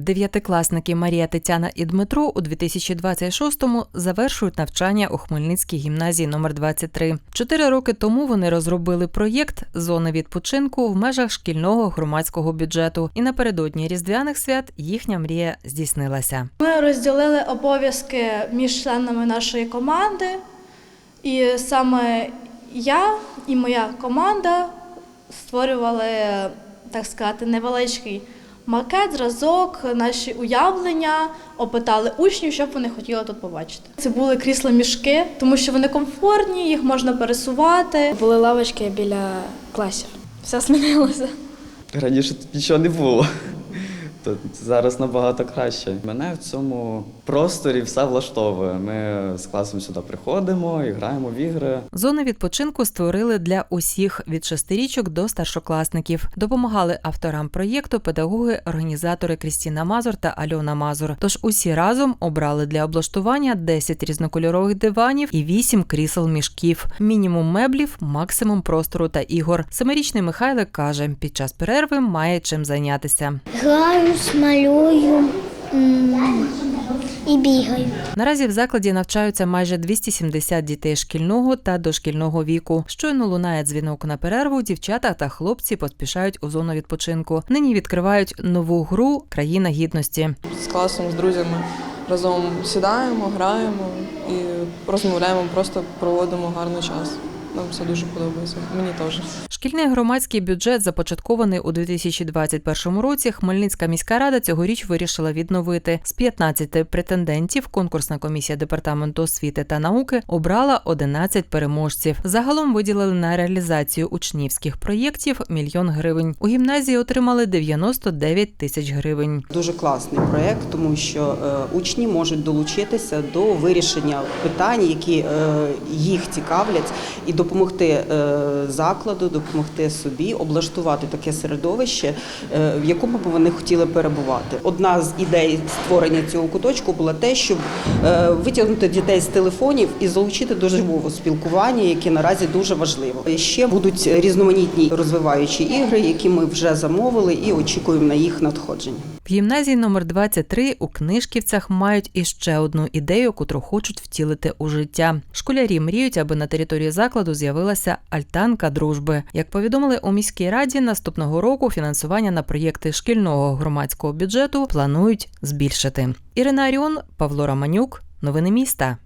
Дев'ятикласники Марія Тетяна і Дмитро у 2026-му завершують навчання у Хмельницькій гімназії номер 23. Чотири роки тому вони розробили проєкт зони відпочинку в межах шкільного громадського бюджету. І напередодні різдвяних свят їхня мрія здійснилася. Ми розділили обов'язки між членами нашої команди, і саме я і моя команда створювали, так сказати, невеличкий макет, зразок, наші уявлення, опитали учнів, що б вони хотіли тут побачити. Це були крісла мішки, тому що вони комфортні, їх можна пересувати. Були лавочки біля класів. Все змінилося. Раніше тут нічого не було. То зараз набагато краще. Мене в цьому просторі все влаштовує. Ми з класом сюди приходимо і граємо в ігри. Зони відпочинку створили для усіх від шестирічок до старшокласників. Допомагали авторам проєкту педагоги, організатори Крістіна Мазур та Альона Мазур. Тож усі разом обрали для облаштування 10 різнокольорових диванів і 8 крісел мішків, мінімум меблів, максимум простору та ігор. Семирічний Михайлик каже, під час перерви має чим зайнятися. Граюсь, малюю і бігаю. Наразі в закладі навчаються майже 270 дітей шкільного та дошкільного віку. Щойно лунає дзвінок на перерву. Дівчата та хлопці поспішають у зону відпочинку. Нині відкривають нову гру Країна гідності. з класом, з друзями разом сідаємо, граємо і розмовляємо, просто проводимо гарний час. Нам все дуже подобається. Мені теж. Шкільний громадський бюджет, започаткований у 2021 році, Хмельницька міська рада цьогоріч вирішила відновити. З 15 претендентів конкурсна комісія департаменту освіти та науки обрала 11 переможців. Загалом виділили на реалізацію учнівських проєктів мільйон гривень. У гімназії отримали 99 тисяч гривень. Дуже класний проєкт, тому що е, учні можуть долучитися до вирішення питань, які е, їх цікавлять, і допомогти е, закладу, допомогти собі облаштувати таке середовище, е, в якому б вони хотіли перебувати. Одна з ідей створення цього куточку була те, щоб е, витягнути дітей з телефонів і залучити до живого спілкування, яке наразі дуже важливо. Ще будуть різноманітні розвиваючі ігри, які ми вже замовили, і очікуємо на їх надходження. В гімназії номер 23 у Книжківцях мають іще одну ідею, котру хочуть втілити у життя. Школярі мріють, аби на території закладу з'явилася альтанка дружби. Як повідомили у міській раді, наступного року фінансування на проєкти шкільного громадського бюджету планують збільшити. Ірина Аріон, Павло Романюк, новини міста.